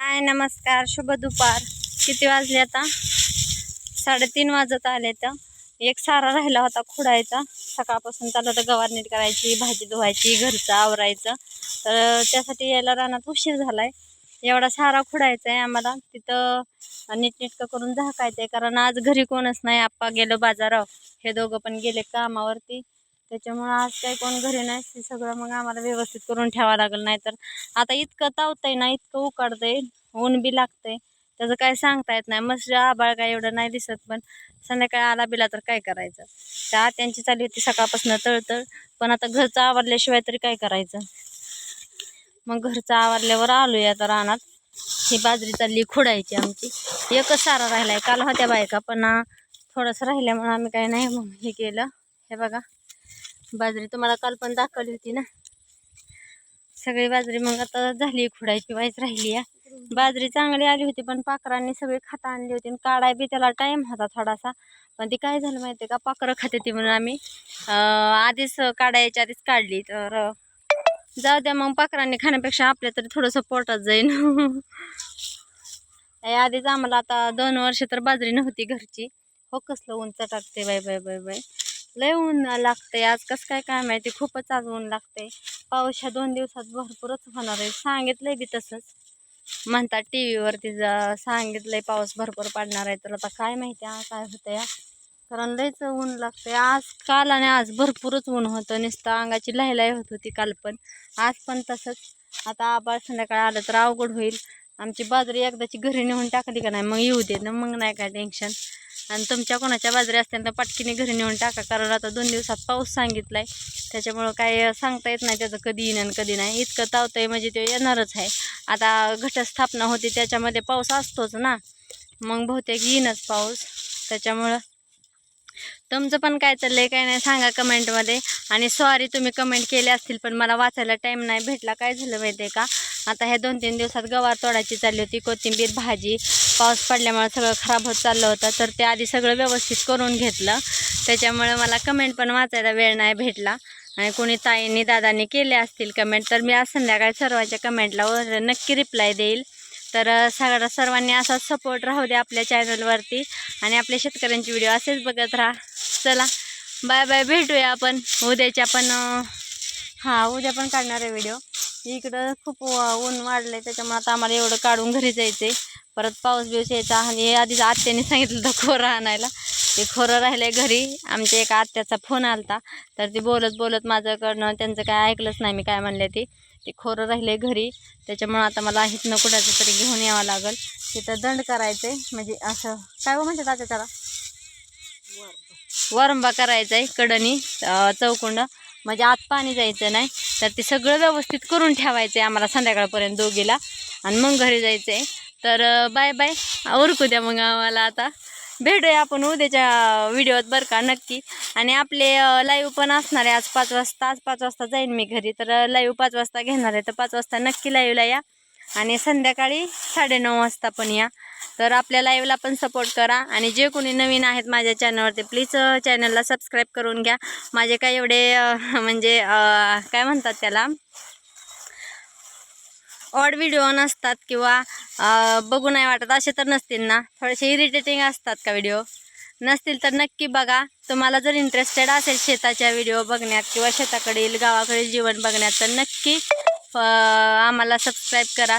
हाय नमस्कार. शुभ दुपार. किती वाजले आता? साडेतीन वाजत आले तर. एक सारा राहिला होता खुडायचा. सकाळपासून त्याला तर गवार नीट करायची भाजी धुवायची घरचं आवरायचं. तर त्यासाठी यायला रानात उशीर झालाय. एवढा सारा खुडायचा आहे आम्हाला. तिथं नीटनेटकं करून झाकायचं आहे कारण आज घरी कोणच नाही. आप्पा गेलो बाजाराव हे दोघं पण गेले कामावरती. त्याच्यामुळं आज काही कोण घरी नाही ते सगळं मग आम्हाला व्यवस्थित करून ठेवावं लागेल. नाही तर आता इतकं तावतंय ना इतकं उकाडतंय ऊन बी लागतंय. त्याचं काय सांगता येत नाही. मस्त आबाळ काय एवढं नाही दिसत पण संध्याकाळी आला बिला तर काय करायचं? त्या त्यांची चालली होती सकाळपासून तळतळ पण आता घरचं आवरल्याशिवाय तरी काय करायचं? मग घरचं आवरल्यावर आलोय आता रानात. ही बाजरी चालली खुडायची आमची. एकच सारा राहिला आहे काल होत्या बायका पण थोडंसं राहिल्यामुळं आम्ही काय नाही मग हे केलं. हे बघा. बाजरी तुम्हाला काल पण दाखवली होती ना. सगळी बाजरी मग आता झाली खुडायची वाईच राहिली या बाजरी चांगली आली होती पण पाखरांनी सगळी खाता आणली होती आणि काढाय बी त्याला टाईम होता थोडासा. पण ती काय झालं माहिती आहे का? पाखरं खाते ती म्हणून आम्ही आधीच काढायच्या आधीच काढली. तर जाऊ द्या मग पाखरांनी खाण्यापेक्षा आपल्या तरी थोडंसं पोटात जाईन. या आधीच आम्हाला आता दोन वर्ष तर बाजरी नव्हती घरची. हो कसलं उंच टाकते बाय बाय बाय बाय लय ऊन लागतंय. आज कसं काय काय माहिती? खूपच आज ऊन लागतंय. पाऊस ह्या दोन दिवसात भरपूरच होणार आहे. सांगितलंय बी तसंच. म्हणतात टी व्हीवरती तिचं सांगितलंय पाऊस भरपूर पडणार आहे. तर आता काय माहिती आहे काय होतं या कारण लयच ऊन लागतंय. आज काल आणि आज भरपूरच ऊन होतं. नुसतं अंगाची लहलाई होत होती काल पण. आज पण तसंच. आता आबाळ संध्याकाळ आलं तर अवघड होईल. आमची बाजरी एकदाची घरी नेऊन टाकली का नाही? मग येऊ दे ना. मग नाही काय टेन्शन. आणि तुमच्या कोणाच्या बाजरी असतील तर पटकीने घरी नेऊन टाका. कारण आता दोन दिवसात पाऊस सांगितला आहे त्याच्यामुळं काय सांगता येत नाही त्याचं कधी येईन आणि कधी नाही. इतकं तावतं आहे म्हणजे ते येणारच आहे. आता घटस्थापना होती त्याच्यामध्ये पाऊस असतोच ना. मग बहुतेक येईनच पाऊस. त्याच्यामुळं तुमचं पण काय चाललं आहे काय नाही सांगा कमेंटमध्ये आणि सॉरी तुम्ही कमेंट केले असतील पण मला वाचायला टाईम नाही भेटला. काय झालं माहिती आहे का? आता ह्या दोन तीन दिवसात गवार तोडायची चालली होती कोथिंबीर भाजी. पाऊस पडल्यामुळे सगळं खराब होत चाललं होतं तर ते आधी सगळं व्यवस्थित करून घेतलं. त्याच्यामुळे मला कमेंट पण वाचायला वेळ नाही भेटला. आणि कोणी ताईंनी दादांनी केले असतील कमेंट तर मी आज संध्याकाळी सर्वांच्या कमेंटला वर नक्की रिप्लाय देईल. तर सगळ्या सर्वांनी असाच सपोर्ट राहू दे आपल्या चॅनलवरती आणि आपल्या शेतकऱ्यांचे व्हिडिओ असेच बघत राहा. चला बाय बाय भेटूया आपण. उद्याच्या पण हां उद्या पण काढणार आहे व्हिडिओ इकडं खूप ऊन वाढलं आहे त्याच्यामुळे आता आम्हाला एवढं काढून घरी जायचं आहे परत पाऊस बिऊस यायचा आणि आधीच आत्याने सांगितलं होतं खोरं आणायला. ते खोरं राहिलं आहे घरी. आमच्या एका आत्याचा फोन आलता. तर ती बोलत बोलत माझ्याकडनं त्यांचं काय ऐकलंच नाही मी काय म्हणले ती. ते खोरं राहिले घरी. त्याच्यामुळं आता मला इथनं कुठाचं तरी घेऊन यावं लागेल. तिथं दंड करायचं आहे म्हणजे असं काय हो म्हणतात आता त्याला? वरंबा करायचा आहे कडनी चौकुंड. म्हणजे आत पाणी जायचं नाही. तर ते सगळं व्यवस्थित करून ठेवायचं आहे आम्हाला संध्याकाळपर्यंत दोघीला. आणि मग घरी जायचं आहे तर बाय बाय ओरकू द्या मग आम्हाला आता. भेटूया आपण उद्याच्या व्हिडिओत बरं का नक्की. आणि आपले लाईव्ह पण असणार आहे. आज पाच वाजता आज पाच वाजता जाईन मी घरी. तर लाईव्ह पाच वाजता घेणार आहे. तर पाच वाजता नक्की लाईव्हला या. आणि संध्याकाळी साडेनऊ वाजता पण या. तर आपल्या लाईव्हला पण सपोर्ट करा आणि जे कोणी नवीन आहेत माझ्या चॅनलवरती प्लीज चॅनलला सबस्क्राईब करून घ्या. माझे काय एवढे म्हणजे काय म्हणतात त्याला? ऑड व्हिडिओ नसतात किंवा बघू नाही वाटत असे तर नसतील ना. थोडेसे इरिटेटिंग असतात का व्हिडिओ नसतील तर नक्की बघा. तुम्हाला जर इंटरेस्टेड असेल शेताच्या व्हिडिओ बघण्यात किंवा शेताकडील गावाकडील जीवन बघण्यात तर नक्की आम्हाला सबस्क्राईब करा.